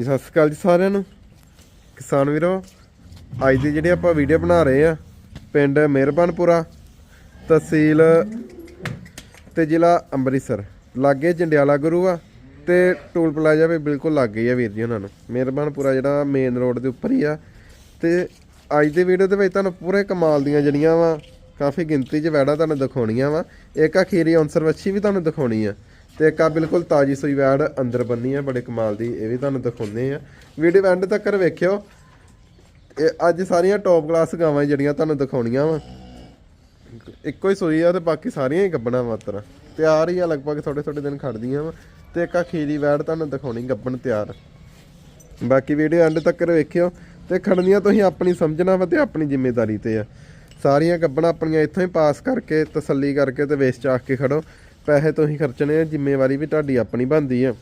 ਜੀ, ਸਤਿ ਸ਼੍ਰੀ ਅਕਾਲ ਜੀ ਸਾਰਿਆਂ ਨੂੰ। ਕਿਸਾਨ ਵੀਰੋ, ਅੱਜ ਦੀ ਜਿਹੜੀ ਆਪਾਂ ਵੀਡੀਓ ਬਣਾ ਰਹੇ ਆ, ਪਿੰਡ ਮਿਹਰਬਾਨਪੁਰਾ, ਤਹਿਸੀਲ ਤੇ ਜ਼ਿਲ੍ਹਾ ਅੰਮ੍ਰਿਤਸਰ। ਲਾਗੇ ਜੰਡਿਆਲਾ ਗੁਰੂ ਆ ਤੇ ਟੋਲ ਪਲਾਜ਼ਾ ਵੀ ਬਿਲਕੁਲ ਲਾਗੇ ਹੀ ਆ ਵੀਰ ਜੀ ਉਹਨਾਂ ਨੂੰ। ਮਿਹਰਬਾਨਪੁਰਾ ਜਿਹੜਾ ਮੇਨ ਰੋਡ ਦੇ ਉੱਪਰ ਹੀ ਆ। ਤੇ ਅੱਜ ਦੀ ਵੀਡੀਓ ਦੇ ਵਿੱਚ ਤੁਹਾਨੂੰ ਪੂਰੇ ਕਮਾਲ ਦੀਆਂ ਜਿਹੜੀਆਂ ਵਾ, ਕਾਫੀ ਗਿਣਤੀ 'ਚ ਵੈੜਾਂ ਤੁਹਾਨੂੰ ਦਿਖਾਉਣੀਆਂ ਵਾ। ਇੱਕ ਆ ਖੀਰੀ ਔਂਸਰ ਵੱਛੀ ਵੀ ਤੁਹਾਨੂੰ ਦਿਖਾਉਣੀ ਆ। ਤੇ ਇੱਕ ਆ ਬਿਲਕੁਲ ਤਾਜੀ ਸੂਈ ਵੈੜ ਅੰਦਰ ਬੰਨੀ ਆ, ਬੜੇ ਕਮਾਲ ਦੀ, ਇਹ ਵੀ ਤੁਹਾਨੂੰ ਦਿਖਾਉਂਦੇ ਆ। ਵੀਡੀਓ ਐਂਡ ਤੱਕ ਵੇਖਿਓ, ਇਹ ਅੱਜ ਸਾਰੀਆਂ ਟੌਪ ਕਲਾਸ ਗਾਵਾਂ ਜਿਹੜੀਆਂ ਤੁਹਾਨੂੰ ਦਿਖਾਉਣੀਆਂ ਵਾ। ਇੱਕੋ ਹੀ ਸੂਈ ਆ ਤੇ ਬਾਕੀ ਸਾਰੀਆਂ ਹੀ ਗੱਬਣਾ ਮਾਤਰ ਤਿਆਰ ਹੀ ਆ, ਲਗਭਗ ਥੋੜੇ ਥੋੜੇ ਦਿਨ ਖੜਦੀਆਂ ਵਾ। ਤੇ ਇੱਕ ਆ ਖੀਰੀ ਵੈੜ ਤੁਹਾਨੂੰ ਦਿਖਾਉਣੀ, ਗੱਬਣ ਤਿਆਰ। ਬਾਕੀ ਵੀਡੀਓ ਐਂਡ ਤੱਕ ਵੇਖਿਓ, ਤੇ ਖੜਨੀਆਂ ਤੁਸੀਂ ਆਪਣੀ ਸਮਝਣਾ ਵਾ ਤੇ ਆਪਣੀ ਜ਼ਿੰਮੇਵਾਰੀ ਤੇ ਆ। ਸਾਰੀਆਂ ਗੱਬਣਾ ਆਪਣੀਆਂ ਇੱਥੋਂ ਹੀ ਪਾਸ ਕਰਕੇ, ਤਸੱਲੀ ਕਰਕੇ ਤੇ ਵੇਚ ਚਾਕ ਕੇ ਖੜੋ। ਪੈਸੇ ਤੁਸੀਂ ਖਰਚਣੇ ਆ ਜ਼ਿੰਮੇਵਾਰੀ ਵੀ ਤੁਹਾਡੀ ਆਪਣੀ ਬਣਦੀ ਆ।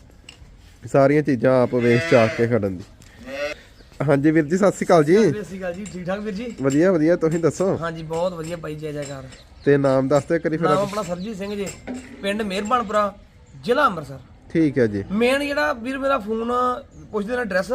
ਸਾਰੀਆਂ ਚੀਜ਼ਾਂ ਆਪ ਵੇਚ ਚਾਕ ਕੇ ਖੜਨ ਦੀ। ਹਾਂਜੀ ਵੀਰ ਜੀ ਸਤਿ ਸ਼੍ਰੀ ਅਕਾਲ ਜੀ। ਸਤਿ ਸ਼੍ਰੀ ਅਕਾਲ ਜੀ ਠੀਕ ਠਾਕ ਵੀਰ ਜੀ? ਵਧੀਆ ਵਧੀਆ ਤੁਸੀਂ ਦੱਸੋ? ਹਾਂਜੀ ਬਹੁਤ ਵਧੀਆ ਭਾਈ ਜੈ ਜੈਕਾਰ। ਤੇ ਨਾਮ ਦੱਸ ਦਿਓ ਕਰੀ ਫਿਰ ਨਾਮ ਆਪਣਾ ਸਰਜੀਤ ਸਿੰਘ ਜੀ ਪਿੰਡ ਮਿਹਰਬਾਨਪੁਰਾ ਜ਼ਿਲ੍ਹਾ ਅੰਮ੍ਰਿਤਸਰ। ਠੀਕ ਹੈ ਜੀ। ਮੇਨ ਜਿਹੜਾ ਵੀਰ ਮੇਰਾ ਫੋਨ ਪੁੱਛਦੇ ਨੇ ਐਡਰੈਸ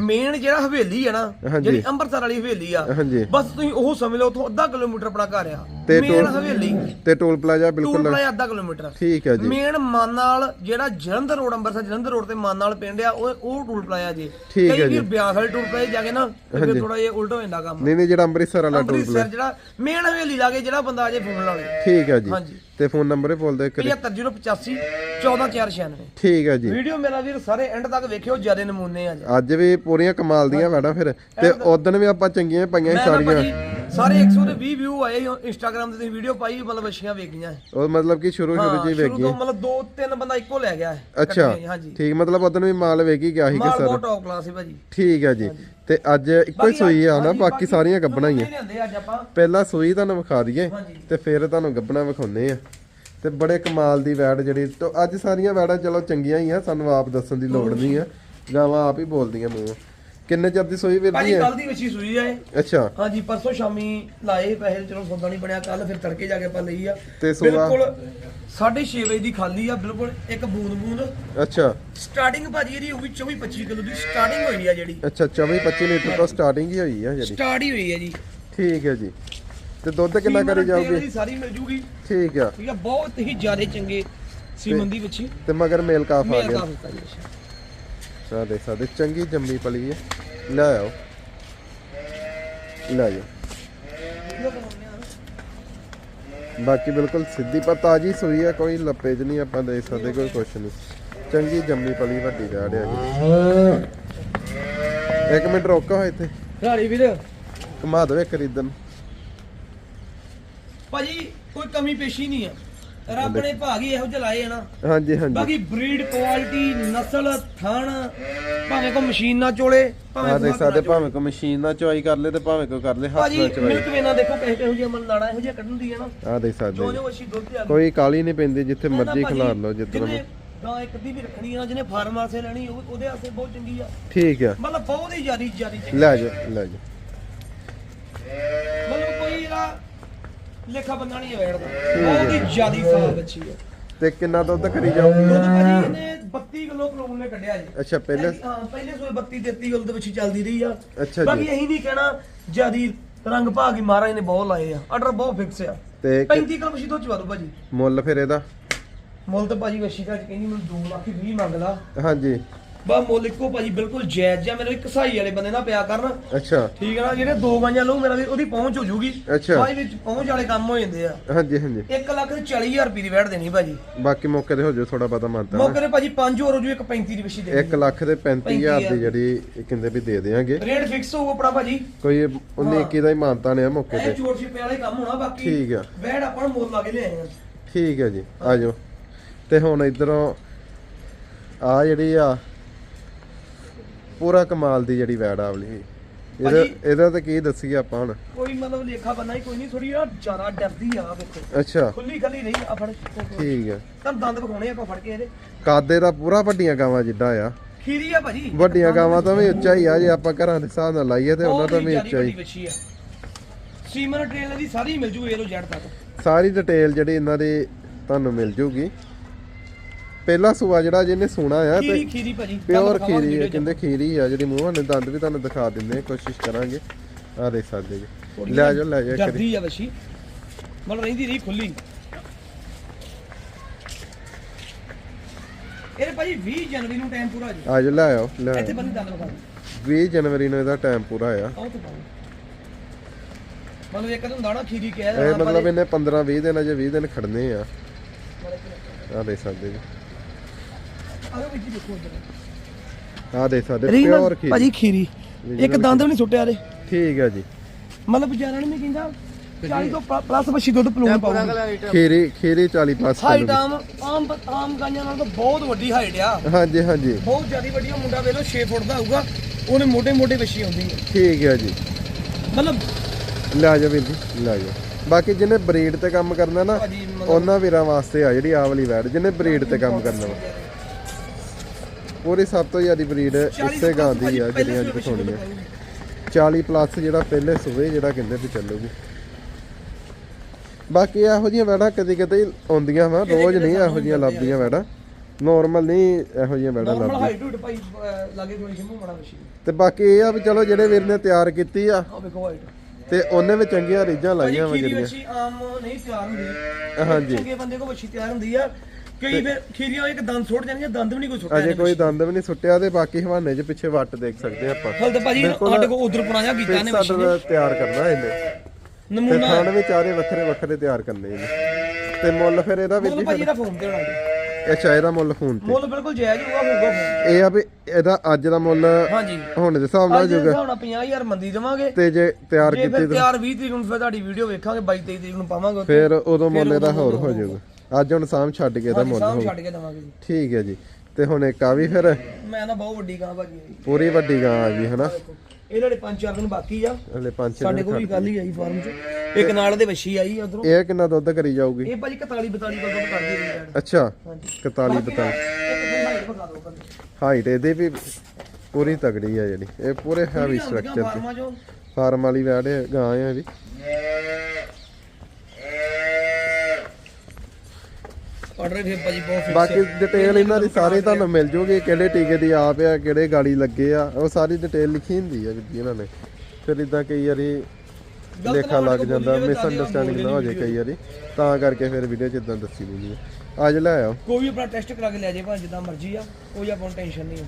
ਮੇਨ ਜਿਹੜਾ ਹਵੇਲੀ ਹੈ ਨਾ। ਜਿਹੜੀ ਅੰਮ੍ਰਿਤਸਰ ਵਾਲੀ ਹਵੇਲੀ ਆ ਬਸ ਤੁਸੀਂ ਉਹ ਸਮਝ ਲਓ ਉੱਥੋਂ ਅੱਧਾ ਕਿਲੋਮੀਟਰ ਆਪਣਾ ਘਰ ਆ। ਮੇਨ ਟੋਲ- ਹਵੇਲੀ। ਤੇ ਟੋਲ ਪਲਾਜ਼ਾ ਟੂਲ ਬਿਲਕੁਲ ਪਲਾਜ਼ਾ ਅੱਧਾ ਕਿਲੋਮੀਟਰ। ਠੀਕ ਹੈ ਜੀ। ਮੇਨ ਮਾਨਾਲ ਜਿਹੜਾ ਜਲੰਧਰ ਰੋਡ ਅੰਮ੍ਰਿਤਸਰ ਜਲੰਧਰ ਰੋਡ ਤੇ ਮਾਨਾਲ ਪਿੰਡ ਆ ਉਹ ਉਹ ਟੂਲ ਪਲਾਜ਼ਾ ਜੀ। ਠੀਕ ਹੈ ਜੀ। ਬਿਆਸ ਵਾਲੇ ਟੂਲ ਪਲਾਜ਼ਾ ਜਾ ਕੇ ਨਾ ਫਿਰ ਥੋੜਾ ਜਿਹਾ ਉਲਟ ਹੋ ਜਾਂਦਾ ਕੰਮ। ਨਹੀਂ ਨਹੀਂ ਜਿਹੜਾ ਅੰਮ੍ਰਿਤਸਰ ਵਾਲਾ ਟੋਲ ਅੰਮ੍ਰਿਤਸਰ ਜਿਹੜਾ ਮੇਨ ਹਵੇਲੀ ਲਾਗੇ ਜਿਹੜਾ ਬੰਦਾ ਅਜੇ ਫੋਨ ਲਾ ਲੇ। ਠੀਕ ਹੈ ਜੀ। ਹਾਂਜੀ। ਤੇ ਫੋਨ ਨੰਬਰ ਹੀ ਬੋਲ ਦਿਓ ਕਰੀ 75085 14496 ਠੀਕ ਹੈ ਜੀ। ਵੀਡੀਓ ਮੇਰਾ ਵੀਰ ਸਾਰੇ ਐਂਡ ਤੱਕ ਵੇਖਿਓ ਜਿਆਦੇ ਨਮੂਨੇ ਆ ਜੀ। ਅੱਜ ਵੀ ਪੂਰੀਆਂ ਕਮਾਲ ਦੀਆਂ ਵੈੜਾਂ ਫਿਰ। ਤੇ ਉਦੋਂ ਵੀ ਆਪਾਂ ਚੰਗੀਆਂ ਪਾਈਆਂ ਸਾਰੀਆਂ। ਸਾਰੇ 120 ਵਿਊ ਆਏ ਇੰਸਟਾਗ੍ਰam ਤੇ ਤੁਸੀਂ ਵੀਡੀਓ ਪਾਈ ਮਤਲਬ ਅੱਛੀਆਂ ਵੇਖੀਆਂ। ਉਹ ਮਤਲਬ ਕਿ ਸ਼ੁਰੂ ਸ਼ੁਰੂ ਚ ਹੀ ਸ਼ੁਰੂ ਤੋਂ ਮਤਲਬ ਦੋ ਤਿੰਨ ਬੰਦਾ ਇੱਕੋ ਲੈ ਗਿਆ ਹੈ ਅੱਛਾ ਇਕੱਠੇ, ਹਾਂਜੀ। ਠੀਕ ਮਤਲਬ ਉਦੋਂ ਵੀ ਮਾਲ ਵੇਖੀ ਗਿਆ ਸੀ ਕਿ ਮਾਲ ਸਰ? ਟੌਪ ਕਲਾਸ ਹੈ ਭਾਜੀ। ਠੀਕ ਹੈ ਜੀ। ਤੇ ਅੱਜ ਇੱਕੋ ਹੀ ਸੂਈ ਆ ਨਾ ਹਾਂਜੀ, ਬਾਕੀ ਸਾਰੀਆਂ ਗੱਬਣਾ ਹੀ ਆ। ਨਹੀਂ ਲਿਆਂਦੇ ਅੱਜ ਆਪਾਂ ਪਹਿਲਾਂ ਸੂਈ ਤੁਹਾਨੂੰ ਵਿਖਾ ਦਈਏ ਹਾਂਜੀ। ਤੇ ਫਿਰ ਤੁਹਾਨੂੰ ਗੱਬਣਾ ਵਿਖਾਉਨੇ ਆ। ਤੇ ਬੜੇ ਕਮਾਲ ਦੀ ਵੈੜ ਜਿਹੜੀ ਤੋਂ ਅੱਜ ਸਾਰੀਆਂ ਵੈੜਾਂ ਚਲੋ ਚੰਗੀਆਂ ਹੀ ਆ ਸਾਨੂੰ ਆਪ ਦੱਸਣ ਦੀ ਲੋੜ ਨਹੀਂ ਆ। ਗਾਵਾਂ ਆਪ ਹੀ ਬੋਲਦੀਆਂ ਮੂੰਹ। ਕਿੰਨੇ ਚਿਰ ਦੀ ਸੂਈ ਵੀਰ ਭਾਜੀ ਹੈ? ਕੱਲ ਦੀ ਵੱਛੀ ਸੂਈ ਆ ਇਹ। ਅੱਛਾ। ਹਾਂਜੀ ਪਰਸੋਂ ਸ਼ਾਮੀ ਲਾਏ ਪੈਸੇ ਚਲੋ ਸੌਦਾ ਨਹੀਂ ਬਣਿਆ ਕੱਲ ਫਿਰ ਤੜਕੇ ਜਾ ਕੇ ਆਪਾਂ ਲਈ ਆ। ਤੇ ਸੂਆ? ਬਿਲਕੁਲ 6:30 ਵਜੇ ਦੀ ਖਾਲੀ ਆ ਬਿਲਕੁਲ ਇੱਕ ਬੂੰਦ ਬੂੰਦ। ਅੱਛਾ। ਸਟਾਰਟਿੰਗ ਭਾਜੀ ਇਹਦੀ ਹੋਊਗੀ 24 25 ਕਿਲੋ ਦੀ ਸਟਾਰਟਿੰਗ ਹੋਈ ਆ ਜਿਹੜੀ। ਅੱਛਾ 24 25 ਲੀਟਰ ਤੋਂ ਸਟਾਰਟਿੰਗ ਹੀ ਹੋਈ ਆ ਜਿਹੜੀ। ਸਟਾਰਟ ਹੀ ਹੋਈ ਆ ਜੀ। ਠੀਕ ਹੈ ਜੀ। ਤੇ ਦੁੱਧ ਕਿੰਨਾ ਕਰੀ ਸੀਮਨ ਤੇਲ ਜਾਓਗੇ ਦੀ ਸਾਰੀ ਮਿਲ ਜੂਗੀ। ਠੀਕ ਆ। ਠੀਕ ਆ ਬਹੁਤ ਹੀ ਜ਼ਿਆਦਾ ਚੰਗੇ ਸੀਮਨ ਦੀ ਵਿੱਚ ਤੇ ਮਗਰ ਮੇਲ ਕਾਫ ਆ ਮੇਰਾ ਗਿਆ। ਕਾਫ ਆ ਦੇਖ ਸਕਦੇ ਚੰਗੀ ਜੰਮੀ ਪਲੀ ਹੈ। ਲੈ ਆਓ। ਲੈ ਜਾਓ। ਬਾਕੀ ਬਿਲਕੁਲ ਸਿੱਧੀ ਪਰ ਤਾਜੀ ਸੂਈ ਹੈ ਕੋਈ ਲੱਪੇ 'ਚ ਨਹੀਂ ਆਪਾਂ ਦੇਖ ਸਕਦੇ ਕੋਈ ਕੁਛ ਨਹੀਂ। ਚੰਗੀ ਜੰਮੀ ਪਲੀ ਵੱਡੀ ਗਾੜਿਆ ਜੀ ਇੱਕ ਮਿੰਟ ਰੋਕੋ ਇੱਥੇ। ਰਾੜੀ ਵੀਰ। ਘੁਮਾ ਦੋ ਇੱਕ ਰਿਦਨ ਭਾਜੀ ਕੋਈ ਕਮੀ ਪੇਸ਼ੀ ਨਹੀਂ ਆ ਰੱਬ ਨੇ ਭਾਗ ਹੀ ਇਹੋ ਜਿਹਾ ਲਾਏ ਆ ਨਾ। ਹਾਂਜੀ ਹਾਂਜੀ। ਬਾਕੀ ਬਰੀਡ ਕੁਆਲਿਟੀ ਨਸਲ ਥਣ ਭਾਵੇਂ ਕੋ ਮਸ਼ੀਨ ਨਾਲ ਚੋਲੇ ਭਾਵੇਂ ਆ ਦੇਖ ਸਕਦੇ ਭਾਵੇਂ ਕੋ ਮਸ਼ੀਨ ਨਾਲ ਚੁਆਈ ਕਰ ਲੇ ਤੇ ਭਾਵੇਂ ਕੋ ਕਰ ਲੇ ਹੱਥ ਨਾਲ ਚੁਆਈ ਮਿਲਕ ਵੇਨਾ ਦੇਖੋ ਕਿਹੋ ਕਿਹੋ ਜਿਹਾ ਮਨ ਲਾਣਾ ਇਹੋ ਜਿਹਾ ਕੱਢਣ ਦੀ ਹੈ ਨਾ। ਆ ਦੇਖ ਜੋ ਸਕਦੇ ਜੋ ਅਸੀਂ ਦੁੱਧ ਆ ਕੋਈ ਕਾਲੀ ਨਹੀਂ ਪੈਂਦੀ ਜਿੱਥੇ ਮਰਜ਼ੀ ਖਿਲਾਰ ਲਓ ਜਿਹਨੇ ਗਾਂ ਇੱਕ ਦੀ ਵੀ ਰੱਖਣੀ ਆ ਜਿਹਨੇ ਫਾਰਮ ਵਾਸਤੇ ਲੈਣੀ ਉਹ- ਉਹਦੇ ਵਾਸਤੇ ਬਹੁਤ ਚੰਗੀ ਆ। ਠੀਕ ਆ। ਮਤਲਬ ਬਹੁਤ ਹੀ ਜ਼ਿਆਦੀ ਜ਼ਿਆਦੀ ਚੰਗੀ ਲੈ ਜਾਓ ਲੈ ਜਾਓ ਮਤਲਬ ਕੋਈ ਇਹਦਾ ਲੇਖਾ ਬੰਦਾ ਨਹੀਂ ਇਹਦਾ ਬਹੁਤ ਹੀ ਜ਼ਿਆਦੀ ਸਾਫ਼ ਬੱਚੀ ਆ ਤੇ ਕਿੰਨਾ ਦੁੱਧ ਕਰੀ ਜਾਓਗੇ ਦੁੱਧ ਭਾਜੀ ਇਹਨੇ 32 ਕਿਲੋ ਕਲੋਨ ਨੇ ਕੱਢਿਆ ਜੀ। ਅੱਛਾ ਪਹਿਲੇ ਹਾਂ ਪਹਿਲੇ ਸੋਏ 32 33 ਕਿਲੋ ਦੇ ਵਿੱਚ ਹੀ ਚੱਲਦੀ ਰਹੀ ਆ। ਅੱਛਾ ਬਾਕੀ ਜੀ ਇਹੀ ਨਹੀਂ ਕਹਿਣਾ ਜਿਆਦੀ ਰੰਗ ਭਾਗ ਹੀ ਮਹਾਰਾਜ ਨੇ ਬਹੁਤ ਲਾਏ ਆ। ਆਰਡਰ ਬਹੁਤ ਫਿਕਸ ਆ। ਤੇ 35 ਕਿਲੋ ਮਸ਼ੀ ਤੋਂ ਚਵਾ ਦੋ ਭਾਜੀ। ਮੁੱਲ ਫਿਰ ਇਹਦਾ? ਮੁੱਲ ਤਾਂ ਭਾਜੀ ਵਸ਼ੀ ਦਾ ਕਹਿੰਦੀ ਮੈਨੂੰ 2 ਲੱਖ 20 ਮੰਗ ਲਾ। ਹਾਂਜੀ। ਬਾ ਮੁੱਲ ਇੱਕੋ ਭਾਜੀ ਬਿਲਕੁਲ ਜਾਇਜ਼ ਜਿਹਾ ਮੇਰੇ ਕਸਾਈ ਵਾਲੇ ਬੰਦੇ ਨਾਲ ਪਿਆ ਕਰਨ। ਅੱਛਾ। ਠੀਕ ਹੈ ਨਾ ਜਿਹੜੇ ਦੋ ਗਾਂਆਂ ਲਊ ਮੇਰਾ ਵੀ ਉਹਦੀ ਪਹੁੰਚ ਹੋ ਜੂਗੀ। ਅੱਛਾ। ਭਾਜੀ ਵਿੱਚ ਪਹੁੰਚ ਵਾਲੇ ਕੰਮ ਹੋ ਜਾਂਦੇ ਆ। ਹਾਂਜੀ ਹਾਂਜੀ। 1 ਲੱਖ ਤੇ 40000 ਰੁਪਏ ਦੀ ਵੈਟ ਦੇਣੀ ਭਾਜੀ। ਬਾਕੀ ਮੌਕੇ ਤੇ ਹੋ ਜਾਓ ਥੋੜਾ ਪਤਾ ਮੰਨਤਾ ਮੌਕੇ ਤੇ ਭਾਜੀ 5 ਹੋਰ ਹੋ ਜੂ ਇੱਕ 35 ਦੀ ਵਸ਼ੀ ਦੇ 1 ਲੱਖ ਦੇ 35000 ਦੀ ਜਿਹੜੀ ਇਹ ਕਹਿੰਦੇ ਵੀ ਦੇ ਦੇਾਂਗੇ ਰੇਟ ਫਿਕਸ ਹੋਊ ਆਪਣਾ ਭਾਜੀ। ਕੋਈ 19 21 ਦਾ ਹੀ ਮਾਨਤਾ ਨੇ ਆ ਮੌਕੇ ਇਹ ਤੇ। ਚੋਰ ਛਿਪੇ ਵਾਲੇ ਕੰਮ ਹੋਣਾ ਬਾਕੀ ਠੀਕ ਆ। ਵੈਟ ਆਪਾਂ ਨੂੰ ਮੁੱਲ ਲਾ ਕੇ ਲਿਆਏ ਆ। ਠੀਕ ਹੈ ਜੀ ਆ ਜਾਓ। ਤੇ ਹੁਣ ਇਧਰੋਂ ਆ ਜਿਹੜੀ ਆ ਪੂਰਾ ਕਮਾਲ ਦੀ ਜਿਹੜੀ ਵੈੜ ਆ ਵਾਲੀ ਇਹਦਾ ਭਾਜੀ- ਇਹਦਾ ਤਾਂ ਕੀ ਦੱਸੀਏ ਆਪਾਂ ਹੁਣ? ਕੋਈ ਮਤਲਬ ਲੇਖਾ ਬੰਨਾ ਹੀ ਕੋਈ ਨਹੀਂ ਥੋੜੀ ਆ ਜ਼ਿਆਦਾ ਡਰਦੀ ਆ ਵੇਖੋ। ਅੱਛਾ। ਖੁੱਲੀ ਖੱਲੀ ਨਹੀਂ ਆ ਫੜ ਠੀਕ ਤੁਹਾਨੂੰ ਦੰਦ ਵਿਖਾਉਣੇ ਆਪਾਂ ਫੜ ਕੇ ਇਹਦੇ। ਕਾਦੇ ਦਾ ਪੂਰਾ ਵੱਡੀਆਂ ਗਾਵਾਂ ਜਿੱਡਾ ਆ। ਖੀਰੀ ਆ ਭਾਜੀ। ਵੱਡੀਆਂ ਗਾਵਾਂ ਤਾਂ ਵੀ ਉੱਚਾ ਹੀ ਆ ਜੇ ਆਪਾਂ ਘਰਾਂ ਦੇ ਹਿਸਾਬ ਨਾਲ ਲਾਈਏ ਤੇ ਉਹਨਾਂ ਤੋਂ ਵੀ ਉੱਚਾ ਹੀ। ਆ। ਸੀਮਨ ਟ੍ਰੇਲ ਦੀ ਸਾਰੀ ਮਿਲ ਜੂ ਏਰੋ ਜੈਡ ਤੱਕ। ਸਾਰੀ ਡਿਟੇਲ ਜਿਹੜੀ ਇਹਨਾਂ ਦੀ ਤੁਹਾਨੂੰ ਮਿਲ ਜੂਗੀ। ਪਹਿਲਾ ਸੂਆ ਜਿਹੜਾ ਜਿਹਨੇ ਸੋਣਾ ਆ ਖੀਰੀ ਤੇ ਖੀਰੀ ਭਾਜੀ। ਪਿਓਰ ਖੀਰੀ ਹੈ। ਕਹਿੰਦੇ ਖੀਰੀ ਆ ਜਿਹੜੀ ਮੂੰਹਾਂ ਨੇ ਦੰਦ ਵੀ ਤੁਹਾਨੂੰ ਦਿਖਾ ਦਿੰਦੇ ਆ, ਕੋਸ਼ਿਸ਼ ਕਰਾਂਗੇ। ਆ ਦੇਖ ਸਕਦੇ ਜੀ। ਲੈ ਜਾਓ ਲੈ ਜਾਓ। ਜਰਦੀ ਆ ਵਸ਼ੀ ਮਤਲਬ ਰਹਿੰਦੀ ਰਹੀ ਖੁੱਲੀ। ਇਹ ਭਾਜੀ 20 ਜਨਵਰੀ ਨੂੰ ਟਾਈਮ ਪੂਰਾ ਜੀ। ਆ ਜਾਓ ਲੈ ਆਓ ਲੈ ਇੱਥੇ। ਬੰਦੀ ਦੰਦ ਲਗਾ ਦਿਓ। 20 ਜਨਵਰੀ ਨੂੰ ਇਹਦਾ ਟਾਈਮ ਪੂਰਾ ਆ। ਆਓ ਤੇ ਮਤਲਬ ਇੱਕ ਤਾਂ ਹੁੰਦਾ ਨਾ ਖੀਰੀ ਕਹਿ ਇਹ ਦੇਣਾ ਮਤਲਬ ਇਹਨੇ 15 20 ਦਿਨ ਅਜੇ 20 ਦਿਨ ਖੜਨੇ ਆ। ਆ ਦੇਖ ਸਕਦੇ ਜੀ ਆਓ ਵਿੱਚ ਹੀ ਦੇਖੋ ਇੱਧਰ ਆ ਦੇਖ ਸਕਦੇ ਪਿਓਰ ਖੀਰੀ। ਭਾਜੀ ਖੀਰੀ। ਇੱਕ ਦੰਦ ਵੀ ਨਹੀਂ ਸੁੱਟਿਆ ਰੇ ਠੀਕ ਹੈ ਜੀ। ਮਤਲਬ ਵਿਚਾਰਾ ਨੇ ਕਹਿੰਦਾ 40 ਤੋਂ ਪਲੱਸ ਬੱਛੀ ਦੁੱਧ ਪਲੂਣ ਪਾਉਂਗੀ ਖੀਰੀ ਖੀਰੀ 40 ਪਲੱਸ ਹਾਈਟ ਆਮ ਆਮ ਆਮ ਗਾਈਆਂ ਨਾਲ ਤਾਂ ਬਹੁਤ ਵੱਡੀ ਹਾਈਟ ਆ। ਹਾਂਜੀ ਹਾਂਜੀ। ਬਹੁਤ ਜ਼ਿਆਦਾ ਵੱਡੀ ਆ ਮੁੰਡਾ ਵੇਖ ਲਓ 6 ਫੁੱਟ ਦਾ ਹੋਊਗਾ ਉਹਨੇ ਮੋਟੇ ਮੋਟੇ ਬੱਛੀ ਆਉਂਦੀ ਹੈ ਠੀਕ ਹੈ ਜੀ। ਮਤਲਬ ਲੈ ਜਾ ਵੀਰ ਜੀ ਲੈ ਜਾ ਬਾਕੀ ਜਿਹਨੇ ਬਰੀਡ ਤੇ ਕੰਮ ਕਰਨਾ ਨਾ ਉਹਨਾਂ ਵੀਰਾਂ ਵਾਸਤੇ ਆ ਜਿਹੜੀ ਆ ਵਾਲੀ ਵੈੜ ਜਿਹਨੇ ਬਰੀਡ ਤੇ ਕੰਮ ਕਰਨਾ ਵਾ। ਪੂਰੀ ਸਭ ਤੋਂ ਜ਼ਿਆਦਾ ਬਰੀਡ ਇਸੇ ਗਾਂ ਦੀ ਆ ਜਿਹੜੀਆਂ ਅੱਜ ਦਿਖਾਉਣੀਆਂ। 40 ਪਲੱਸ ਜਿਹੜਾ ਪਹਿਲੇ ਸੂਵੇ ਜਿਹੜਾ ਕਹਿੰਦੇ ਵੀ ਚੱਲੂਗੀ। ਬਾਕੀ ਇਹੋ ਜਿਹੀਆਂ ਵੈੜਾਂ ਕਦੀ ਕਦੇ ਆਉਂਦੀਆਂ ਵਾ ਰੋਜ਼ ਨਹੀਂ ਇਹੋ ਜਿਹੀਆਂ ਲੱਭਦੀਆਂ ਵੈੜਾਂ ਨਾਰਮਲ ਨਹੀਂ ਇਹੋ ਜਿਹੀਆਂ ਵੈੜਾਂ ਲੱਭਦੀਆਂ। ਹਾਈਟ ਹੂਟ ਭਾਈ ਅਹ, ਲਾਗੇ ਕੋਈ ਸ਼ਿਮੂ ਬੜਾ ਬੱਛੀ ਤੇ ਬਾਕੀ ਇਹ ਆ ਵੀ ਚਲੋ ਜਿਹੜੇ ਵੀਰ ਨੇ ਤਿਆਰ ਕੀਤੀ ਆ ਆ ਤੇ ਉਹਨੇ ਵੀ ਚੰਗੀਆਂ ਰੀਝਾਂ ਭਾਜੀ ਲਾਈਆਂ ਵਾ ਜਿਹੜੀਆਂ। ਬੱਛੀ ਆਮ ਨਹੀਂ ਤਿਆਰ ਹੁੰਦੀ। ਹਾਂਜੀ। ਚੰਗੇ ਬੰਦੇ ਕੋ ਬੱਛੀ ਤਿਆਰ ਹੁੰਦੀ ਆ। ਕਈ ਫਿਰ ਖੀਰੀਆਂ ਇੱਕ ਦੰਦ ਸੁੱਟ ਜਾਂਦੀਆਂ ਦੰਦ ਵੀ ਨਹੀਂ ਕੋਈ ਸੁੱਟਿਆ ਅਜੇ ਕੋਈ ਦੰਦ ਵੀ ਨਹੀਂ ਸੁੱਟਿਆ ਤੇ ਬਾਕੀ ਹਵਾਨੇ 'ਚ ਪਿੱਛੇ ਵੱਟ ਦੇਖ ਸਕਦੇ ਆ ਆਪਾਂ। ਹਲ ਤਾਂ ਭਾਜੀ ਬਿਲਕੁਲ। ਸਾਡੇ ਕੋ ਉਧਰ ਪੁਣਾ ਕੀਤਾ ਨੇ ਬੱਛੀ ਨੇ ਤਿਆਰ ਕਰਨਾ ਇਹਨੇ। ਤੇ ਨਮੂਨਾ ਥਾਣ ਵੀ ਚਾਰੇ ਵੱਖਰੇ ਵੱਖਰੇ ਤਿਆਰ ਕਰਨੇ ਇਹਨੇ। ਤੇ ਮੁੱਲ ਫਿਰ ਇਹਦਾ ਵੀ ਮੁੱਲ ਭਾਜੀ ਦਾ ਫੋਨ ਤੇ ਹੋਣਾ ਜੀ। ਅੱਛਾ ਇਹਦਾ ਮੁੱਲ ਫੋਨ ਤੇ। ਮੁੱਲ ਬਿਲਕੁਲ ਜਾਇਜ਼ ਹੋਊਗਾ ਹੋਊਗਾ ਫੋਨ ਇਹ ਆ ਵੀ ਇਹਦਾ ਅੱਜ ਦਾ ਮੁੱਲ ਹਾਂਜੀ। ਹੁਣ ਦੇ ਹਿਸਾਬ ਨਾਲ ਜੂਗਾ। ਨਾਲ 50000 ਮੰਦੀ ਦੇਵਾਂਗੇ। ਤੇ ਜੇ ਤਿਆਰ ਜੇ ਕੀਤੀ ਫਿਰ ਤਿਆਰ 20 ਤਰੀਕ ਨੂੰ ਫਿਰ ਤੁਹਾਡੀ ਵੀਡੀਓ ਵੇਖਾਂਗੇ 22 23 ਤਰੀਕ ਨੂੰ ਪਾਵਾਂਗੇ ਫਿਰ ਉਦੋਂ ਮੁੱਲ ਇਹਦਾ ਹੋਰ ਹੋ ਜਾਊਗਾ। ਅੱਜ ਹੁਣ ਸਾਮ ਛੱਡ ਕੇ ਇਹਦਾ ਮੁੱਲ ਸਾਹ ਹੋ ਛੱਡ ਕੇ ਦੇਵਾਂਗੇ ਜੀ। ਠੀਕ ਹੈ ਜੀ। ਤੇ ਹੁਣ ਇੱਕ ਆ ਵੀ ਫਿਰ? ਮੈਂ ਨਾ ਬਹੁਤ ਵੱਡੀ ਗਾਂ ਭਾਜੀ। ਇਹ। ਪੂਰੀ ਵੱਡੀ ਗਾਂ ਆ ਗਈ ਹਨਾ? ਦੇਖੋ ਇਹ ਜਿਹੜੇ ਪੰਜ ਚਾਰ ਦਿਨ ਬਾਕੀ ਆ। ਹਲੇ ਪੰਜ ਛੇ ਸਾਡੇ ਕੋਲ ਵੀ ਕੱਲ ਹੀ ਆਈ ਫਾਰਮ 'ਚ। ਇੱਕ ਨਾਲ ਦੇ ਵੱਛੀ ਆਈ ਉਧਰੋਂ। ਇਹ ਕਿੰਨਾ ਦੁੱਧ ਕਰੀ ਜਾਊਗੀ? ਇਹ ਭਾਜੀ 41 42 ਕੋਲ ਦੁੱਧ ਕਰਦੀ ਰਹੀ ਅੱਛਾ ਹਾਂਜੀ। 41 42 ਇੱਕ ਦਿਨ ਹਾਈਟ ਦਿਓ ਹਾਈਟ ਇਹਦੀ ਵੀ ਪੂਰੀ ਤਗੜੀ ਆ ਜਿਹੜੀ। ਇਹ ਪੂਰੇ ਹੈਵੀ ਸਟਰਕਚਰ ਦੀ ਫਾਰਮਾਂ ਵਾਲੀ ਵੈੜ ਹੈ, ਗਾਂ ਆ ਇਹਦੀ ਆਰਡਰ ਫਿਰ ਭਾਜੀ ਬਹੁਤ fix ਬਾਕੀ। ਡਿਟੇਲ ਇਹਨਾਂ ਦੀ ਸਾਰੀ ਤੁਹਾਨੂੰ ਮਿਲ ਜੂਗੀ ਕਿਹੜੇ ਟੀਕੇ ਦੀ ਆਪ ਆ ਕਿਹੜੇ ਗਾੜੀ ਲੱਗੇ ਆ ਉਹ ਸਾਰੀ ਡਿਟੇਲ ਲਿਖੀ ਹੁੰਦੀ ਆ ਜੀ ਇਹਨਾਂ ਨੇ। ਫਿਰ ਇਦਾਂ ਕਈ ਵਾਰੀ ਲੇਖਾ ਲੱਗ ਜਾਂਦਾ ਮਿਸ ਅੰਡਰਸਟੈਂਡਿੰਗ ਨਾ ਹੋ ਜਾਏ ਕਈ ਵਾਰੀ। ਤਾਂ ਕਰਕੇ ਫਿਰ ਵੀਡੀਓ 'ਚ ਇਦਾਂ ਦੱਸੀ ਦਿੰਦੀ ਆ। ਅੱਜ ਲੈ ਆਓ। ਕੋਈ ਵੀ ਆਪਣਾ ਟੈਸਟ ਕਰਾ ਕੇ ਲੈ ਜਾਏ ਭਾਵੇਂ ਜਿੱਦਾਂ ਮਰਜ਼ੀ ਆ ਕੋਈ ਆਪਾਂ ਟੈਨਸ਼ਨ ਨਹੀਂ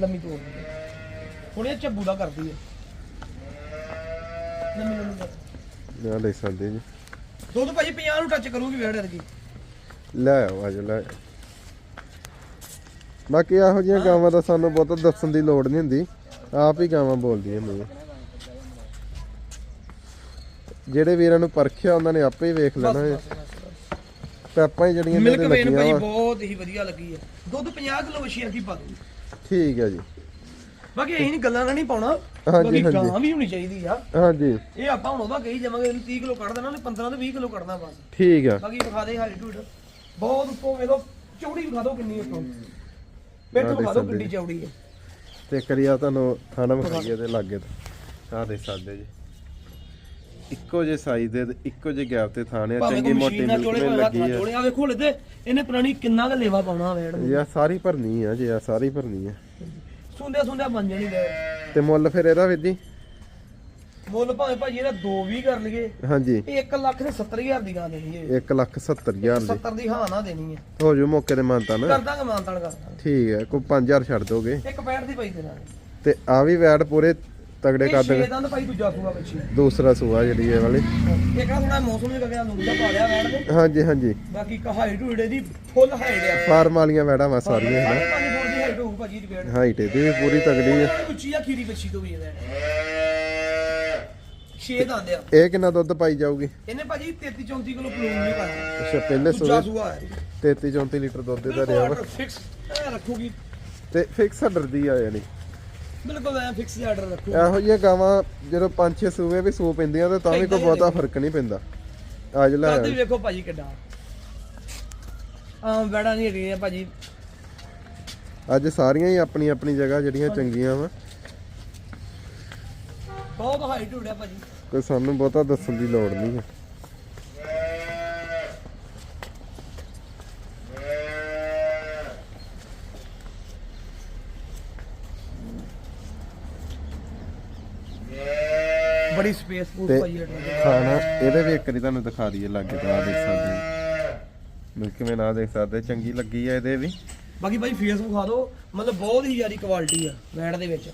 ਲੰਮੀ ਤੋੜ ਦੀ ਹੁਣ ਇਹ ਝੱਬੂ ਦਾ ਕਰਦੀ ਹੈ ਲੰਮੀ ਲੰਮੀ ਨਾ ਲੈ ਸਕਦੇ ਜੀ। ਦੁੱਧ ਭਾਜੀ 50 ਨੂੰ ਟੱਚ ਕਰੂਗੀ ਵੇੜ ਵਰਗੀ। ਲੈ ਆਓ ਅੱਜ ਲੈ ਆਓ। ਬਾਕੀ ਇਹੋ ਜਿਹੀਆਂ ਗਾਵਾਂ ਦਾ ਸਾਨੂੰ ਬਹੁਤ ਦੱਸਣ ਦੀ ਲੋੜ ਨਹੀਂ ਹੁੰਦੀ। ਆਪ ਹੀ ਗਾਵਾਂ ਬੋਲਦੀਆਂ ਹੁੰਦੀਆਂ ਜਿਹੜੇ ਵੀਰਾਂ ਨੂੰ ਪਰਖਿਆ ਉਹਨਾਂ ਨੇ ਆਪੇ ਹੀ ਵੇਖ ਲੈਣਾ ਹੈ। ਪੈਪਾਂ ਹੀ ਜਿਹੜੀਆਂ ਮਿਲਕ ਇਹਦੇ ਵੇਨ ਲੱਗੀਆਂ ਭਾਜੀ ਵਾ। ਬਹੁਤ ਹੀ ਵਧੀਆ ਲੱਗੀ ਹੈ। ਦੁੱਧ 50 ਕਿਲੋ ਵਸ਼ੀ ਅੱਗੀ ਪਾ ਦੂਗੀ ਠੀਕ ਹੈ ਜੀ। ਬਾਕੀ ਇਹ ਨਹੀਂ ਗੱਲਾਂ ਨਾਲ ਨਹੀਂ ਪਾਉਣਾ ਹਾਂਜੀ, ਬਾਕੀ ਹਾਂਜੀ। ਗਾਂ ਵੀ ਹੋਣੀ ਚਾਹੀਦੀ ਆ। ਹਾਂਜੀ। ਇਹ ਆਪਾਂ ਹੁਣ ਉਹਦਾ ਕਹੀ ਜਾਵਾਂਗੇ ਇਹਨੂੰ 30 ਕਿਲੋ ਕੱਢ ਦੇਣਾ ਉਹਨੇ 15 ਤੋਂ 20 ਕਿਲੋ ਕੱਢਣਾ ਬਸ। ਠੀਕ ਆ। ਬਾਕੀ ਵਿਖਾ ਦੇ ਹਾਈਟ ਹੂਟ ਬਹੁਤ ਉੱਪਰੋਂ ਵੇਖੋ ਚੌੜੀ ਵਿਖਾ ਦਿਓ ਕਿੰਨੀ ਉੱਪਰੋਂ। ਪਿੱਠ ਆਹ ਦੇਖ ਵਿਖਾ ਦਿਓ ਸਕਦੇ ਕਿੰਨੀ ਚੌੜੀ ਹੈ ਤੇ ਕਰੀਆ ਤੁਹਾਨੂੰ ਖਾਣਾ ਵਿਖਾਈਏ ਤੇ ਲਾਗੇ ਤੇ। ਆਹ ਦੇਖ ਸਕਦੇ ਜੀ। ਇੱਕੋ ਜੇ ਸਾਈਜ਼ ਦੇ ਤੇ ਇੱਕੋ ਜੇ ਗੈਪ ਤੇ ਥਾਣੇ ਆ, ਚੰਗੀ ਮੋਟੀ ਮਸ਼ੀਨ ਨਾਲ ਚੋਲੇ ਮਿਲਕ ਭਾਵੇਂ ਹੱਥ ਲੱਗੀ ਆ। ਚੋਲੇ ਆ ਵੇਖੋ ਲਦੇ ਇਹਨੇ ਪੁਰਾਣੀ ਕਿੰਨਾ ਕੁ ਲੇਵਾ ਪਾਉਣਾ ਵੇੜ ਆ ਸਾਰੀ ਭਰਨੀ ਆ ਜੀ ਆ ਸਾਰੀ ਭਰਨੀ ਆ। ਸੁੰਦਿਆ ਸੁੰਦਿਆ ਬਣ ਜਾਣੀ ਵੇ ਤੇ ਮੁੱਲ ਫਿਰ ਇਹਦਾ ਵੀਰ ਜੀ? ਮੁੱਲ ਭਾਵੇਂ ਭਾਜੀ ਇਹਦਾ 2 ਵੀ ਕਰ ਲਈਏ। ਹਾਂਜੀ। ਇਹ 1 ਲੱਖ ਦੇ 70000 ਦੀ ਗਾਂ ਦੇਣੀ ਹੈ 1 ਲੱਖ 70 ਹਜ਼ਾਰ ਦੀ। 70 ਦੀ ਹਾਂ ਨਾ ਦੇਣੀ ਹੈ ਹੋ ਜੂ ਮੌਕੇ ਤੇ ਮੰਨਤਾ ਨਾ। ਕਰ ਦਾਂਗੇ ਮਾਨਤਾਨ ਕਰ ਦਾਂਗੇ ਠੀਕ ਹੈ ਕੋਈ 5000 ਛੱਡ ਦੋਗੇ। ਇੱਕ ਪੈਂਟ ਦੀ ਪਈ ਦੇਣਾ ਤੇ ਆ ਵੀ ਵੈਟ ਪੂਰੇ ਤਗੜੇ ਕਰ ਛੇ ਦੇ ਦੰਦ ਭਾਈ ਦੂਜਾ ਸੂਆ ਬੱਚੀ ਦੂਸਰਾ ਸੂਆ ਜਿਹੜੀ ਇਹ ਵਾਲੀ। ਥੋੜਾ ਮੌਸਮ ਪਾ ਲਿਆ ਵੈੜ ਦੇ ਹਾਂਜੀ ਹਾਂਜੀ। ਬਾਕੀ ਕਹਾਈ ਢੂੜੇ ਦੀ ਫੁੱਲ ਹਾਈਟ ਆ। ਫਾਰਮ ਵਾਲੀਆਂ ਵੈੜਾਂ ਵਾ ਸਾਰੀਆਂ ਹਨਾ। ਸਾਢੇ ਪੰਜ ਫੁੱਟ ਦੀ ਹਾਈਟ ਹੋਊ ਭਾਜੀ ਦੀ ਵੇੜ ਹਾਈਟ ਇਹਦੀ ਵੀ ਪੂਰੀ ਤਗੜੀ ਆ। ਉੱਚੀ ਆ ਖੀਰੀ ਬੱਚੀ ਤੋਂ ਵੀ ਇਹਦਾ। ਛੇ ਦੰਦ ਆ। ਇਹ ਕਿੰਨਾ ਦੁੱਧ ਪਾਈ ਜਾਊਗੀ? ਇਹਨੇ ਭਾਜੀ 33 34 ਕਿਲੋ ਪਲੂਨ ਨਹੀਂ ਕਰਨਾ ਅੱਛਾ ਪਹਿਲੇ ਦੂਜਾ ਸੂਏ ਸੂਆ ਹੈ। 33 34 ਲੀਟਰ ਦੁੱਧ ਦਾ ਰਿਹਾ ਵਾ। ਫਿਕਸ ਰੱਖੂਗੀ। ਤੇ ਫਿਕਸ ਡਰਦੀ ਆ ਯਾਨੀ। ਬਿਲਕੁਲ ਐ ਫਿਕਸ ਆਰਡਰ ਰੱਖੂ ਇਹੋ ਜਿਹੀਆਂ ਗਾਵਾਂ ਜਦੋਂ ਪੰਜ ਛੇ ਸੂਏ ਵੀ ਸੂ ਪੈਂਦੀਆਂ ਤੇ ਤਾਂ ਵੀ ਕੋਈ ਬਹੁਤਾ ਫ਼ਰਕ ਨਹੀਂ ਪੈਂਦਾ। ਅੱਜ ਲੈ। ਵੀ ਵੇਖੋ ਭਾਜੀ ਕਿੱਡਾ। ਆਮ ਬੈੜਾ ਨਹੀਂ ਹੈਗੀਆਂ ਭਾਜੀ। ਅੱਜ ਸਾਰੀਆਂ ਹੀ ਆਪਣੀ ਆਪਣੀ ਜਗ੍ਹਾ ਜਿਹੜੀਆਂ ਚੰਗੀਆਂ ਵਾ। ਬਹੁਤ ਹਾਈਟ ਹੋੜਿਆ ਭਾਜੀ। ਕੋਈ ਸਾਨੂੰ ਬਹੁਤਾ ਦੱਸਣ ਦੀ ਲੋੜ ਨਹੀਂ ਹੈ। ਬੜੀ ਸਪੇਸ ਪੂਸ ਤੇ ਹਟਵਾ ਦੇ ਖਾਣਾ ਇਹਦੇ ਵੀ ਇੱਕ ਵਾਰੀ ਤੁਹਾਨੂੰ ਦਿਖਾ ਦਈਏ ਲੱਗੇ ਤਾਂ ਆਹ ਦੇਖ ਸਕਦੇ ਮੈਂ ਨਾ ਦੇਖ ਸਕਦੇ ਚੰਗੀ ਲੱਗੀ ਆ ਇਹਦੇ ਵੀ। ਬਾਕੀ ਭਾਈ ਫੇਸ ਵਿਖਾ ਦਿਓ ਮਤਲਬ ਬਹੁਤ ਹੀ ਜ਼ਿਆਦੀ ਕੁਆਲਿਟੀ ਆ ਵੈੜ ਦੇ ਵਿੱਚ।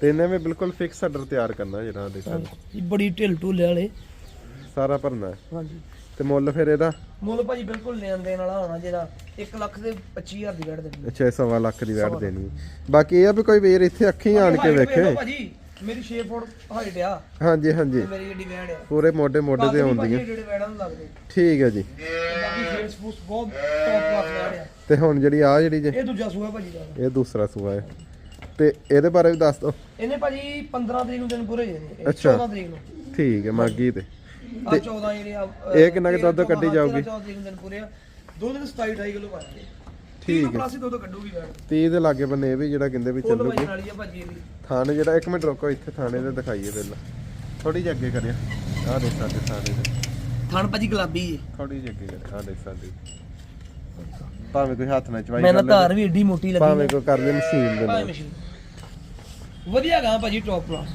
ਤੇ ਇਹਨੇ ਵੀ ਬਿਲਕੁਲ ਫਿਕਸ ਆਰਡਰ ਤਿਆਰ ਕਰਨਾ ਜਿਹੜਾ ਆਹ ਦੇਖ ਸਕਦੇ ਇਹ ਬੜੀ ਢਿੱਲ ਢੁੱਲੇ ਵਾਲੇ ਸਾਰਾ ਭਰਨਾ ਹੈ। ਹਾਂਜੀ। ਤੇ ਮੁੱਲ ਫਿਰ ਇਹਦਾ? ਮੁੱਲ ਭਾਜੀ ਬਿਲਕੁਲ ਲੈਣ ਦੇਣ ਵਾਲਾ ਹੋਣਾ ਜਿਹੜਾ 1 ਲੱਖ ਦੇ 25000 ਦੀ ਵੈੜ ਦੇਣੀ ਅੱਛਾ ਇਹ ਸਵਾ ਲੱਖ ਦੀ ਵੈਟ ਦੇਣੀ ਹੈ। ਬਾਕੀ ਇਹ ਆ ਵੀ ਕੋਈ ਵੀਰ ਇੱਥੇ ਅੱਖੀਂ ਆਣ ਕੇ ਵੇਖ। ਭਾਜੀ। ਮੇਰੀ 6 ਫੁੱਟ ਹਾਈਟ ਆ। ਹਾਂਜੀ ਹਾਂਜੀ। ਤੇ ਮੇਰੀ ਜਿਹੜੀ ਵੈੜ ਆ। ਪੂਰੇ ਮੋਢੇ ਮੋਢੇ ਤੇ ਆਉਂਦੀਆਂ ਜਿਹੜੇ ਵੈੜਾਂ ਨੂੰ ਲੱਗਦੇ। ਠੀਕ ਹੈ ਜੀ। ਤੇ ਬਾਕੀ ਫੇਸ ਫੂਸ ਬਹੁਤ ਟੌਪ ਕਲਾਸ ਵੈੜ ਆ। ਤੇ ਹੁਣ ਜਿਹੜੀ ਆ ਜਿਹੜੀ ਜੇ ਇਹ ਦੂਜਾ ਸੂਆ ਭਾਜੀ ਦਾ। ਇਹ ਦੂਸਰਾ ਸੂਆ ਹੈ ਤੇ ਇਹਦੇ ਬਾਰੇ ਵੀ ਦੱਸ ਦਿਓ ਇਹਨੇ ਭਾਜੀ 15 ਤਰੀਕ ਨੂੰ ਦਿਨ ਪੂਰੇ ਹੋਏ ਨੇ। ਇਹ ਅੱਛਾ। 14 ਤਰੀਕ ਨੂੰ। ਠੀਕ ਹੈ ਮਾਗੀ ਤੇ। ਆ 14 ਜਿਹੜੇ ਆ ਅ, ਇਹ ਕਿੰਨਾ ਕੁ ਦੁੱਧ 13 ਕੱਢੀ ਜਾਊਗੀ? 14 ਤਰੀਕ ਨੂੰ ਦਿਨ ਪੂਰੇ ਆ। ਦੋ ਦਿਨ 27 28 ਕਿਲੋ ਪਾਣਗੇ ਠੀਕ ਹੈ। ਪਲੱਸ ਹੀ ਦੁੱਧ ਕੱਢੂਗੀ ਵੈੜ 30 ਦੇ ਲਾਗੇ ਬੰਨੇ ਇਹ ਵੀ ਜਿਹੜਾ ਕਹਿੰਦੇ ਵੀ ਫੁੱਲ ਚੱਲੂਗੀ। ਵਜਨ ਵਾਲੀ ਆ ਭਾਜੀ ਇਹਦੀ ਥਾਣੇ ਜਿਹੜਾ ਇੱਕ ਮਿੰਟ ਰੁਕੋ ਇੱਥੇ ਥਾਣੇ ਦੇ ਦਿਖਾਈਏ ਪਹਿਲਾਂ। ਥੋੜੀ ਜਿਹੀ ਅੱਗੇ ਕਰਿਆ ਆਹ ਦੇਖ ਸਕਦੇ ਥਾਣੇ ਦੇ। ਥਣ ਭਾਜੀ ਗੁਲਾਬੀ ਏ ਥੋੜੀ ਜਿਹੀ ਅੱਗੇ ਕਰਿਆ ਆਹ ਦੇਖ ਸਕਦੇ ਭਾਵੇਂ ਕੋਈ ਹੱਥ ਨਾਲ ਚਵਾਈ ਮੈਂ ਨਾ ਕਰ ਲੈ ਧਾਰ ਵੀ ਏਡੀ ਮੋਟੀ ਲੱਗੀ ਭਾਵੇਂ ਕੋਈ ਕਰ ਲੈ ਮਸ਼ੀਨ ਦੇ ਨਾਲ। ਮਸ਼ੀਨ। ਵਧੀਆ ਗਾ ਭਾਜੀ ਟੌਪ ਕਲਾਸ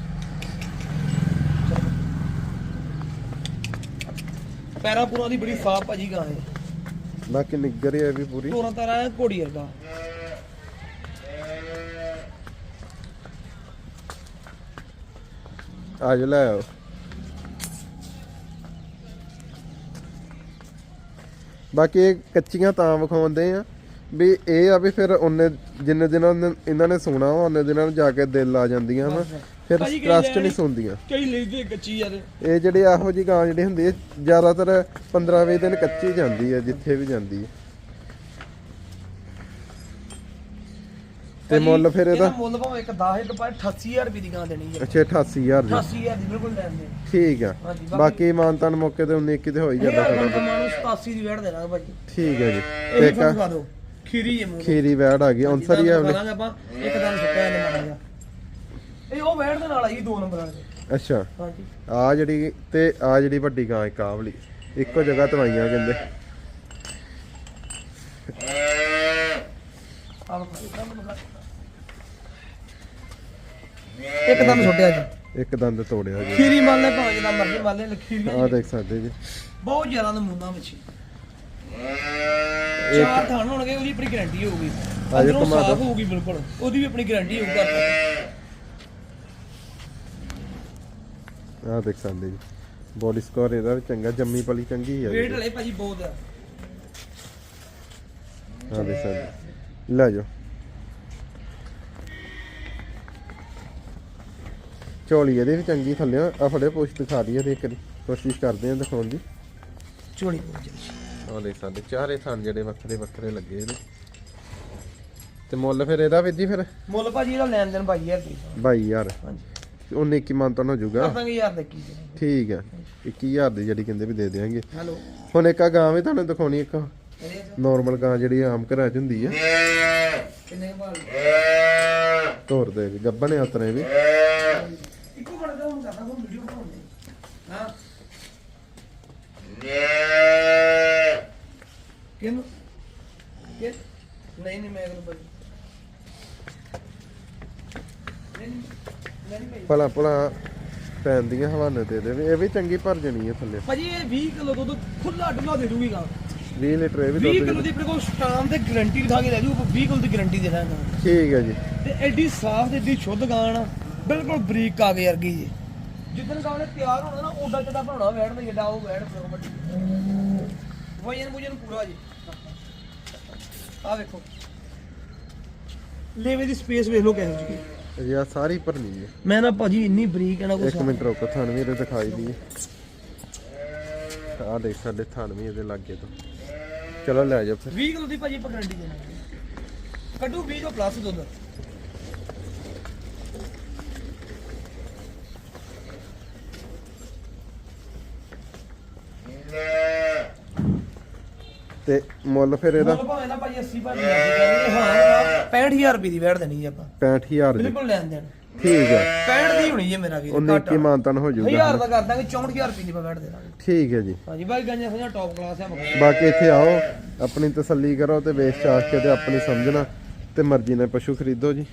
ਪੈਰਾਂ ਪੂਰਾਂ ਦੀ ਬੜੀ ਸਾਫ਼ ਭਾਜੀ ਗਾਂ ਹੈ ਬਾਕੀ ਨਿੱਗਰ ਹੀ ਹੈ ਵੀ ਪੂਰੀ। ਤੋਰਾਂ ਤਾਰਾ ਐਂ ਘੋੜੀ ਵਰਗਾ ਅੱਜ ਲੈ ਆਓ। ਬਾਕੀ ਇਹ ਕੱਚੀਆਂ ਤਾਂ ਵਿਖਾਉਂਦੇ ਆ ਵੀ ਇਹ ਆ ਵੀ ਫਿਰ ਉਹਨੇ ਜਿੰਨੇ ਦਿਨਾਂ ਇਹਨਾਂ ਨੇ ਸੋਣਾ ਵਾ ਉਹਨੇ ਦਿਨਾਂ ਨੂੰ ਜਾ ਕੇ ਦਿਲ ਆ ਜਾਂਦੀਆਂ ਵਾ। ਫਿਰ ਟਰਸਟ ਨਹੀਂ ਸੁਣਦੀਆਂ ਕਈ ਲੈਦੇ ਕੱਚੀ ਯਾਰ। ਇਹ ਜਿਹੜੀ ਇਹੋ ਜੀ ਗਾਂ ਜਿਹੜੀ ਹੁੰਦੀ ਜ਼ਿਆਦਾਤਰ 15-20 ਦਿਨ ਕੱਚੀ ਜਾਂਦੀ ਹੈ ਜਿੱਥੇ ਵੀ ਜਾਂਦੀ ਹੈ। ਤੇ ਮੁੱਲ ਫਿਰ ਇਹਦਾ? ਮੁੱਲ ਭਾਵੇਂ ਇੱਕ 10 ਇੱਕ ਪਰ 88000 ਰੁਪਏ ਦੀ ਗਾਂ ਦੇਣੀ ਹੈ। ਅੱਛਾ 88000 ਦੀ। 88000 ਦੀ ਬਿਲਕੁਲ ਲੈਣ ਦੇ ਠੀਕ ਆ। ਬਾਕੀ- ਮਾਨਤਾਨ ਮੌਕੇ ਤੇ 19 21 ਤੇ ਹੋ ਹੀ ਜਾਂਦਾ ਦਾ ਮਾਨੂੰ 87 ਦੀ ਵੈੜ ਦੇਣਾ ਭਾਜੀ। ਠੀਕ ਹੈ ਜੀ। ਤੇ ਵੀ ਇੱਕ ਖੀਰੀ ਹੈ ਖੀਰੀ ਵੈੜ ਆ ਗਈ। ਅਨਸਰ ਹੀ ਆ ਇੱਕ ਦਿਨ ਸੁੱਕਿਆ ਨੇ ਮਾੜਾ ਜਿਹਾ ਇਹ ਉਹ ਵੈੜ ਦੇ ਨਾਲ ਆਈ ਦੋ ਨੰਬਰ ਵਾਲੇ ਅੱਛਾ। ਹਾਂਜੀ। ਆ ਜਿਹੜੀ ਤੇ ਆ ਜਿਹੜੀ ਵੱਡੀ ਗਾਂ ਇੱਕ ਆਹ ਵਾਲੀ ਇੱਕੋ ਜਗ੍ਹਾ ਤਵਾਈਆਂ ਕਹਿੰਦੇ। ਆਹ ਵਿਖਾ ਦਿਓ, ਕੰਮ ਵਿਖਾ ਦਿਓ। ਇੱਕ ਦਮ ਸੁੱਟਿਆ ਜੀ। ਇੱਕ ਦੰਦ ਤੋੜਿਆ ਜੀ। ਖੀਰੀ ਮੰਨ ਲੈ ਭਾਵੇਂ ਜਿੱਦਾਂ ਮਰਜ਼ੀ ਮੰਨ ਲੈ ਲਖੀਰੀਆਂ ਆ ਦੇਖ ਸਕਦੇ ਜੀ। ਬਹੁਤ ਜ਼ਿਆਦਾ ਨਮੂਨਾ ਵਿੱਚ। ਇਹ ਚਾਰ ਥਾਣ ਹੋਣਗੇ ਉਹਦੀ ਆਪਣੀ ਗਾਰੰਟੀ ਹੋਊਗੀ। ਆ ਜੇ ਅੰਦਰੋਂ ਘੁਮਾ ਸਾਫ਼ ਦਿਓ। ਹੋਊਗੀ ਬਿਲਕੁਲ। ਉਹਦੀ ਵੀ ਆਪਣੀ ਗਾਰੰਟੀ ਹੋਊਗੀ ਘਰ ਤੱਕ ਆ ਦੇਖ ਸਕਦੇ ਜੀ। ਬੋਡੀ ਸਕੋਰ ਇਹਦਾ ਵੀ ਚੰਗਾ ਜੰਮੀ ਪਲੀ ਚੰਗੀ ਹੈ ਵੇਟ ਹਲੇ ਭਾਜੀ ਬਹੁਤ ਆ। ਆ ਦੇਖ ਸਕਦੇ। ਲੈ ਜਾਓ। ਝੋਲੀ ਇਹਦੇ ਵੀ ਚੰਗੀ ਥੱਲੇ ਆ ਫੜੇ ਪੁੱਛ ਦਿਖਾ ਦਈਏ ਤੇ ਇੱਕ ਕੋਸ਼ਿਸ਼ ਕਰਦੇ ਆ ਦਿਖਾਉਣ ਦੀ। ਝੋਲੀ ਬਹੁਤ ਜੀ ਆ ਦੇਖ ਸਕਦੇ ਚਾਰੇ ਥਣ ਜਿਹੜੇ ਵੱਖਰੇ ਵੱਖਰੇ ਲੱਗੇ ਇਹਦੇ। ਤੇ ਮੁੱਲ ਫਿਰ ਇਹਦਾ ਵੀਰ ਜੀ ਫਿਰ? ਮੁੱਲ ਭਾਜੀ ਇਹਦਾ ਲੈਣ ਦੇਣ ਭਾਈ ਯਾਰ ਦੀ। 22000 ਹਾਂਜੀ। 19 ਕੀ ਮਨ ਤਾਂ ਹੋ ਜਾਊਗਾ ਕਰ ਦਾਂਗੇ ਯਾਰ ਦੇ ਕੀ ਠੀਕ ਹੈ 21000 ਦੀ ਜਿਹੜੀ ਕਹਿੰਦੇ ਵੀ ਦੇ ਦੇਵਾਂਗੇ ਹੈਲੋ। ਹੁਣ ਇੱਕ ਆ ਗਾਂ ਵੀ ਤੁਹਾਨੂੰ ਦਿਖਾਉਣੀ ਇੱਕ ਨਾਰਮਲ ਗਾਂ ਜਿਹੜੀ ਆਮ ਘਰਾਂ 'ਚ ਹੁੰਦੀ ਹੈ ਕਿੰਨੇ ਭਾਲ ਧੋਰ ਦੇ ਵੀ ਗੱਬਣ ਆ ਉਤਰੇ ਵੀ। ਇੱਕੋ ਬੜਾ ਦਾ ਹੁਣ ਵੀਡੀਓ ਬਣਾਉਂਦੇ ਹਾਂ। ਕਿਨੂੰ ਕਿ ਨਹੀਂ ਨਹੀਂ ਮੈਂ ਅਗਰ ਭਾਜੀ ਨਹੀਂ ਨਹੀਂ ਨਹੀਂ ਨਹੀਂ ਭਾਈ ਭਲਾ ਭਲਾ ਪੈਂਦੀਆਂ ਹਵਾਨੇ ਦੇ ਦੇ ਇਹ ਵੀ ਚੰਗੀ ਭਰ ਜਣੀ ਹੈ ਥੱਲੇ। ਭਾਜੀ ਇਹ 20 ਕਿਲੋ ਦੁੱਧ ਖੁੱਲਾ ਡੁੱਲਾ ਦੇ ਦੂਗੀ ਗਾ 20 ਲੀਟਰ ਇਹ ਵੀ 20 ਦੁੱਧ ਕਿਲੋ ਦੀ ਆਪਣੇ ਕੋਲ ਸਟਾਮ ਤੇ ਗਾਰੰਟੀ ਦਿਖਾ ਕੇ ਲੈ ਜੂ 20 ਕਿਲੋ ਦੀ ਗਾਰੰਟੀ ਦੇ ਦਾਂਗਾ। ਠੀਕ ਹੈ ਜੀ। ਤੇ ਐਡੀ ਸਾਫ਼ ਤੇ ਐਡੀ ਸ਼ੁੱਧ ਗਾਣ ਬਿਲਕੁਲ ਬਰੀਕ ਕਾਗੇ ਵਰਗੀ ਜੀ। ਜਿੱਦਣ ਗਾਣੇ ਤਿਆਰ ਹੋਣਾ ਨਾ ਓਡਾ ਚੱਡਾ ਬਣਾਉਣਾ ਵੈੜ ਦੇ ਜਿੱਡਾ ਉਹ ਵੈੜ ਫਿਰ ਵੱਡੀ। ਵਜਨ ਬੁਜਨ ਪੂਰਾ ਜੀ। ਆ ਵੇਖੋ। ਲੇਵੇ ਦੀ ਸਪੇਸ ਵੇਖ ਲਓ ਕਿਹੋ ਜਿਹੀ। ਹੈ। ਇਹ ਆ ਸਾਰੀ ਭਰਨੀ ਹੈ ਮੈਂ ਨਾ ਭਾਜੀ ਇੰਨੀ ਬਰੀਕ ਹੈ ਨਾ ਇੱਕ ਕੁਛ ਮਿੰਟ ਰੁਕੋ ਥਣ ਵੀ ਇਹਦੇ ਦਿਖਾਈ ਦੀ। ਆ ਦੇਖ ਸਾਡੇ ਥਣ ਵੀ ਇਹਦੇ ਲਾਗੇ ਤੋਂ। ਚਲੋ ਲੈ ਜਾਓ ਫਿਰ। 20 ਕਿਲੋ ਦੀ ਭਾਜੀ ਆਪਾਂ ਗਾਰੰਟੀ ਦੇਣਾ ਕੱਢੂ 20 ਤੋਂ ਪਲੱਸ ਦੁੱਧ। ਤੇ ਮੁੱਲ ਫਿਰ ਇਹਦਾ? ਮੁੱਲ ਭਾਵੇਂ ਨਾ ਭਾਜੀ 80 ਭਾਜੀ ਹਾਂ 65000 ਰੁਪਏ ਦੀ ਵੈੜ ਦੇਣੀ ਹੈ ਆਪਾਂ। 65000 ਦੀ। ਬਿਲਕੁਲ ਲੈਣ ਦੇਣ। ਠੀਕ ਹੈ 65 ਦੀ ਹੋਣੀ ਹੈ ਮੇਰਾ ਵੀਰ 19 ਕੀ ਮਾਨਤਨ ਹੋ ਜਾਊਗਾ। ਹਜ਼ਾਰ ਦਾ ਕਰ ਦਾਂਗੇ 64000 ਰੁਪਏ ਦੀ ਮੈਂ ਵੈੜ ਦੇ ਦਾਂਗੇ। ਠੀਕ ਹੈ ਜੀ। ਹਾਂਜੀ ਬਾਈ ਗੰਜਾ ਸਜਾ ਟੌਪ ਕਲਾਸ ਹੈ। ਬਾਕੀ ਇੱਥੇ ਆਓ ਆਪਣੀ ਤਸੱਲੀ ਕਰੋ ਤੇ ਵੇਚ ਚਾਖ ਕੇ ਤੇ ਆਪਣੀ ਸਮਝਣਾ ਤੇ ਮਰਜ਼ੀ ਨਾਲ ਪਸ਼ੂ ਖਰੀਦੋ ਜੀ।